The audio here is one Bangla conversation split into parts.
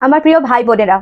আমার প্রিয় ভাই বোনেরা।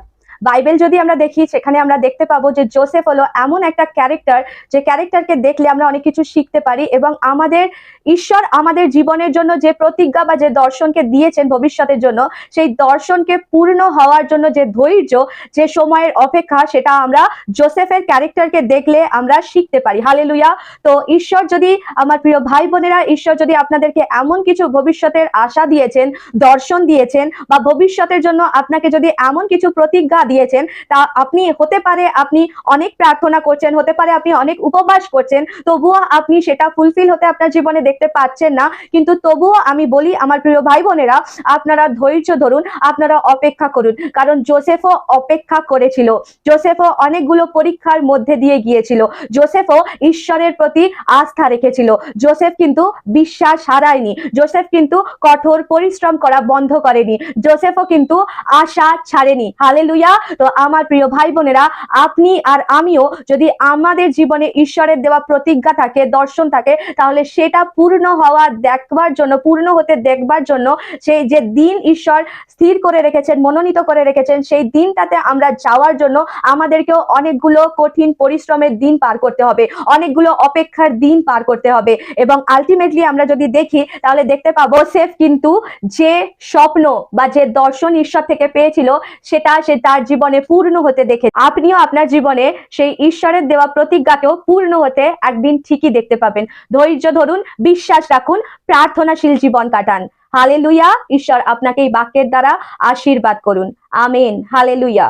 বাইবেল যদি আমরা দেখি, সেখানে আমরা দেখতে পাবো যে জোসেফ হলো এমন একটা ক্যারেক্টার, যে ক্যারেক্টারকে দেখলে আমরা অনেক কিছু শিখতে পারি এবং আমাদের ঈশ্বর আমাদের জীবনের জন্য যে প্রতিজ্ঞা বা যে দর্শনকে দিয়েছেন ভবিষ্যতের জন্য, সেই দর্শনকে পূর্ণ হওয়ার জন্য যে ধৈর্য, যে সময়ের অপেক্ষা, সেটা আমরা জোসেফের ক্যারেক্টারকে দেখলে আমরা শিখতে পারি। হালেলুয়া। তো ঈশ্বর যদি, আমার প্রিয় ভাই বোনেরা ঈশ্বর যদি আপনাদেরকে এমন কিছু ভবিষ্যতের আশা দিয়েছেন, দর্শন দিয়েছেন বা ভবিষ্যতের জন্য আপনাকে যদি এমন কিছু প্রতিজ্ঞা দিয়েছেন, তা আপনি হতে পারে আপনি অনেক প্রার্থনা করছেন, হতে পারে আপনি অনেক উপবাস করছেন, তবুও আপনি সেটা ফুলফিল হতে আপনার জীবনে দেখতে পাচ্ছেন না। কিন্তু তবুও আমি বলি, আমার প্রিয় ভাই বোনেরা আপনারা ধৈর্য ধরুন, আপনারা অপেক্ষা করুন। কারণ জোসেফও অপেক্ষা করেছিল। জোসেফও অনেকগুলো পরীক্ষার মধ্যে দিয়ে গিয়েছিল। জোসেফও ঈশ্বরের প্রতি আস্থা রেখেছিল। জোসেফ কিন্তু বিশ্বাস হারায়নি। জোসেফ কিন্তু কঠোর পরিশ্রম করা বন্ধ করেনি। জোসেফও কিন্তু আশা ছাড়েনি। হালেলুয়া! তো আমার প্রিয় ভাই বোনেরা, আপনি আর আমিও যদি আমাদের জীবনে ঈশ্বরের দেওয়া প্রতিজ্ঞা থাকে, দর্শন থাকে, তাহলে সেটা পূর্ণ হওয়া দেখবার জন্য, পূর্ণ হতে দেখবার জন্য সেই যে দিন ঈশ্বর স্থির করে রেখেছেন, মনোনীত করে রেখেছেন, সেই দিনটাতে আমরা যাওয়ার জন্য আমাদেরকেও অনেকগুলো কঠিন পরিশ্রমের দিন পার করতে হবে, অনেকগুলো অপেক্ষার দিন পার করতে হবে এবং আলটিমেটলি আমরা যদি দেখি, তাহলে দেখতে পাবো সেফ কিন্তু যে স্বপ্ন বা যে দর্শন ঈশ্বর থেকে পেয়েছিল, সেটা সে তার জীবনে পূর্ণ হতে দেখে আপনিও আপনার জীবনে সেই ঈশ্বরের দেওয়া প্রতিজ্ঞাকেও পূর্ণ হতে একদিন ঠিকই দেখতে পাবেন। ধৈর্য ধরুন, বিশ্বাস রাখুন, প্রার্থনাশীল জীবন কাটান। হালে ঈশ্বর আপনাকে এই বাক্যের দ্বারা আশীর্বাদ করুন। আমেন। হালেলুয়া!